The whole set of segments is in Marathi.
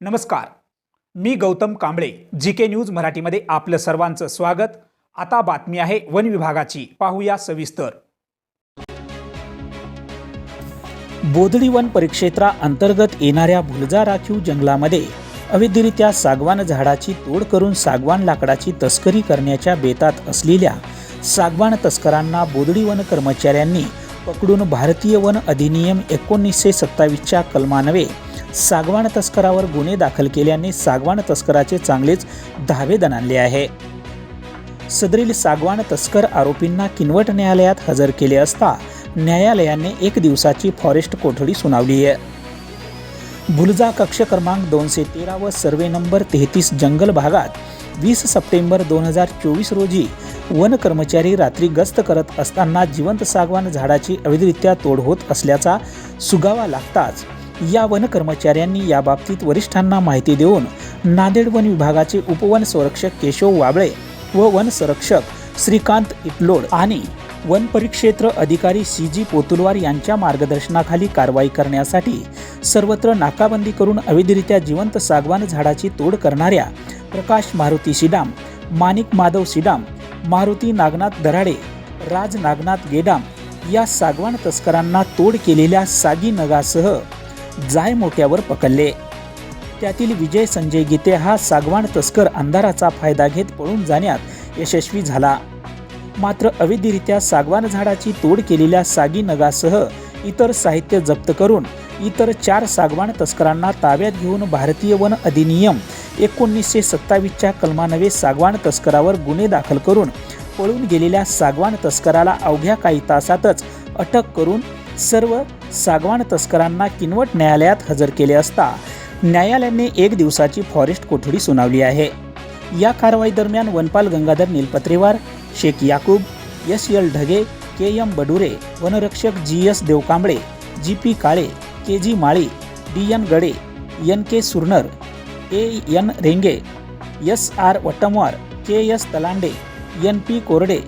नमस्कार. मी Gautam Kamble G K news मराठीमध्ये आपलं सर्वांचं स्वागत. आता बातमी आहे वन विभागाची. पाहूया सविस्तर. बोधडी वन परिक्षेत्रा अंतर्गत येणाऱ्या भुलजा राखीव जंगलामध्ये अवैधरित्या सागवान झाडाची तोड करून सागवान लाकडाची तस्करी करण्याच्या बेतात असलेल्या सागवान तस्करांना बोधडी वन कर्मचाऱ्यांनी पकडून भारतीय वन अधिनियम एकोणीसशे सत्तावीसच्या कलमानवे सागवान तस्करावर गुन्हे दाखल केल्याने सागवान तस्कराचे चांगलेच धावे दणाणले आहे. सदरील सागवान तस्कर आरोपींना किनवट न्यायालयात हजर केले असता न्यायालयाने एक दिवसाची फॉरेस्ट कोठडी सुनावली आहे. भुलजा कक्ष क्रमांक दोनशे तेरा व सर्वे नंबर तेहतीस जंगल भागात वीस सप्टेंबर दोन हजार चोवीस रोजी वन कर्मचारी रात्री गस्त करत असताना जिवंत सागवान झाडाची अवैधरित्या तोड होत असल्याचा सुगावा लागताच या वन कर्मचाऱ्यांनी याबाबतीत वरिष्ठांना माहिती देऊन नांदेड वन विभागाचे उपवन संरक्षक केशव वाबळे व वन संरक्षक श्रीकांत इटलोड आणि वन परिक्षेत्र अधिकारी सी जी पोतुलवार यांच्या मार्गदर्शनाखाली कारवाई करण्यासाठी सर्वत्र नाकाबंदी करून अवैधरित्या जिवंत सागवान झाडाची तोड करणाऱ्या प्रकाश मारुती सिडाम माणिक माधव सिडाम मारुती नागनाथ दराडे राज नागनाथ गेडाम या सागवान तस्करांना तोड केलेल्या सागी नगासह जाय मोक्यावर पकडले. त्यातील विजय संजय गीते हा सागवान तस्कर अंधाराचा फायदा घेत पळून जाण्यात यशस्वी झाला. मात्र अवैधरित्या सागवान झाडाची तोड केलेल्या सागी नगासह इतर साहित्य जप्त करून इतर चार सागवान तस्करांना ताब्यात घेऊन भारतीय वन अधिनियम एकोणीसशे सत्तावीसच्या कलमानवे सागवान तस्करावर गुन्हे दाखल करून पळून गेलेल्या सागवान तस्कराला अवघ्या काही तासातच अटक करून सर्व सागवान तस्करांना किनवट न्यायालयात हजर केले असता न्यायालयाने एक दिवसाची फॉरेस्ट कोठडी सुनावली आहे. या कारवाई दरम्यान वनपाल Gangadhar Nilpatrewar Shaikh Yakub S L Dhage K M Badure वनरक्षक G S Devkamble G P Kale K G Mali D N Gade N K Surnar A N Renge S R Wattamwar K S Talande N P Korde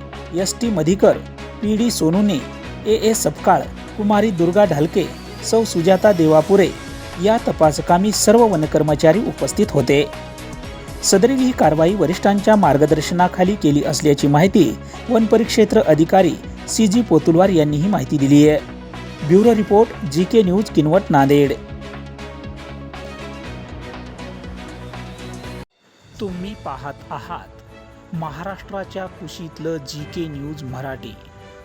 S T Madhikar P D Sonune A A Sapkal कुमारी दुर्गा ढालके सौ सुजाता देवापुरे या तपासकामी सर्व वनकर्मचारी उपस्थित होते. सदरील ही कारवाई वरिष्ठांच्या मार्गदर्शनाखाली केली असल्याची माहिती वन परिक्षेत्र अधिकारी सी जी पोतुलवार यांनी ही माहिती दिली आहे. Bureau report G K news Kinwat Nanded. तुम्ही पाहत आहात महाराष्ट्राच्या कुशीतलं जी के न्यूज मराठी.